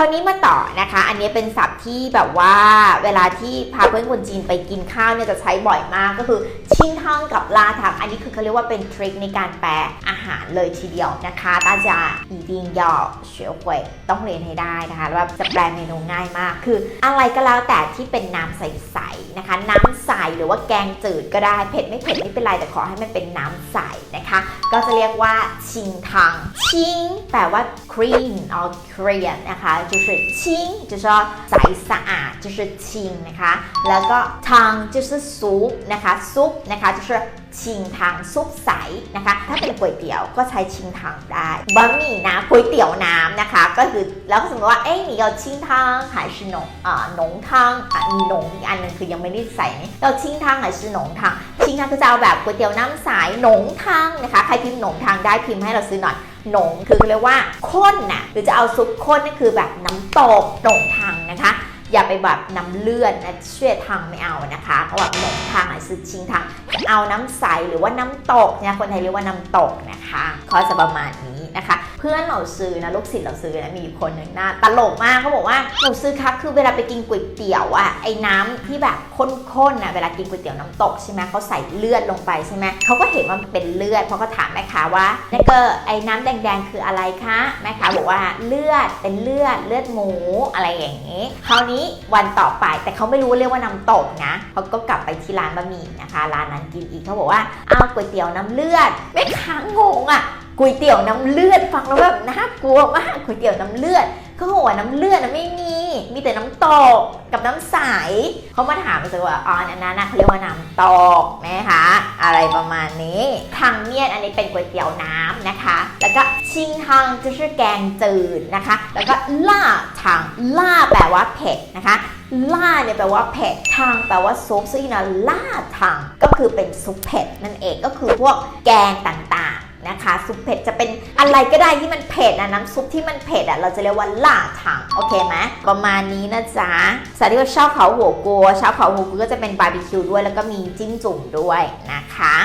คราวนี้มาต่อนะคะ อันนี้เป็นศัพท์ที่แบบว่าเวลาที่พาเพื่อนคนจีนไปกินข้าวเนี่ยจะใช้บ่อยมากก็คือชินทองกับลาถังอันนี้คือเขาเรียกว่าเป็นทริคในการแปลอาหารเลยทีเดียวนะคะ大家一定要学会ต้องเรียนให้ได้นะคะแล้วแบบจะแปลเมนูง่ายมาก คืออะไรก็แล้วแต่ที่เป็นน้ำใสๆนะคะ น้ำใสหรือว่าแกงจืดก็ได้เผ็ดไม่เผ็ดไม่เป็นไรแต่ขอให้มันเป็นน้ำใสนะคะ ก็จะเรียกว่าชิงทังชิงแปลว่า clean or clean นะคะ就是清就是说ใสสะอาด就是清นะคะ แล้วก็ทาง就是ซุปนะคะซุปนะคะ就是 ชิงทางซุปใสนะคะ ถ้าเป็นก๋วยเตี๋ยวก็ใช้ชิงทางได้บะหมี่น้ำก๋วยเตี๋ยวน้ำนะคะ ก็คือแล้วก็สมมติว่าเอ้ยมีเราชิงทางหายชินงอ่าหนงทางอ่ามีหนงอีกอันนึงคือยังไม่ได้ใส่เราชิงทางหายชิหนงทางชิงทางก็จะเอาแบบก๋วยเตี๋ยวน้ำใสหนงทางนะคะใครพิมพ์หนงทางได้พิมพ์ให้เราซื้อหน่อยหนงคือเรียกว่าข้นนะ่ะหรือจะเอาซุปข้นนี่คือแบบน้ำตกหนงทางนะคะ อย่าไปแบบน้ำเลือดนะเชื่อทางไม่เอานะคะเพราะแบบหลงทางอะคือชิงทางเอาน้ำใสหรือว่าน้ำตกเนี่ยคนไทยเรียกว่าน้ำตกนะคะ ข้อจะประมาณนี้นะคะ เพื่อนเราซื้อนะลูกศิษย์เราซื้อนะมีอยู่คนหนึ่งหน้าตลกมากเขาบอกว่าหนูซื้อครับคือเวลาไปกินก๋วยเตี๋ยวอะไอ้น้ำที่แบบข้นๆอะเวลากินก๋วยเตี๋ยวน้ำตกใช่ไหมเขาใส่เลือดลงไปใช่ไหมเขาก็เห็นว่ามันเป็นเลือดเพราะเขาถามแม่ค้าว่านั่นก็ไอ้น้ำแดงๆคืออะไรคะแม่ค้าบอกว่าเลือดเป็นเลือดเลือดหมูอะไรอย่างนี้คราวนี้วันต่อไปแต่เขาไม่รู้เรียกว่าน้ำตกนะเขาก็กลับไปที่ร้านบะหมี่นะคะร้านนั้นกินอีกเขาบอกว่าเอาก๋วยเตี๋ยวน้ำเลือดแม่ค้างงอะ ก๋วยเตี๋ยวน้ำเลือดฟังแล้วแบบน่ากลัวมากก๋วยเตี๋ยวน้ำเลือดเขาบอกว่าน้ำเลือดนะไม่มี มีแต่น้ำตกกับน้ำใสเขามาถามเลยว่าอ๋ออันนั้นนะเขาเรียกว่าน้ำตกนะคะ อะไรประมาณนี้ทางเมียนอันนี้เป็นก๋วยเตี๋ยวน้ำนะคะ แล้วก็ชิงทังจะชื่อแกงจืดนะคะ แล้วก็ล่าทางล่าแปลว่าเผ็ดนะคะ ล่าเนี่ยแปลว่าเผ็ดทางแปลว่าซุปซึ่งนะล่าทางก็คือเป็นซุปเผ็ดนั่นเองก็คือพวกแกงต่างๆ นะคะซุปเผ็ดจะเป็นอะไรก็ได้ที่มันเผ็ดนะน้ำซุปที่มันเผ็ดอะเราจะเรียกว่าล่าถังโอเคไหมประมาณนี้นะจ๊ะสาที่ว่าชอบเขาหัวกัวชอบเขาหัวกัวก็จะเป็นบาร์บีคิวด้วย แล้วก็มีจิ้มจุ่มด้วยนะคะ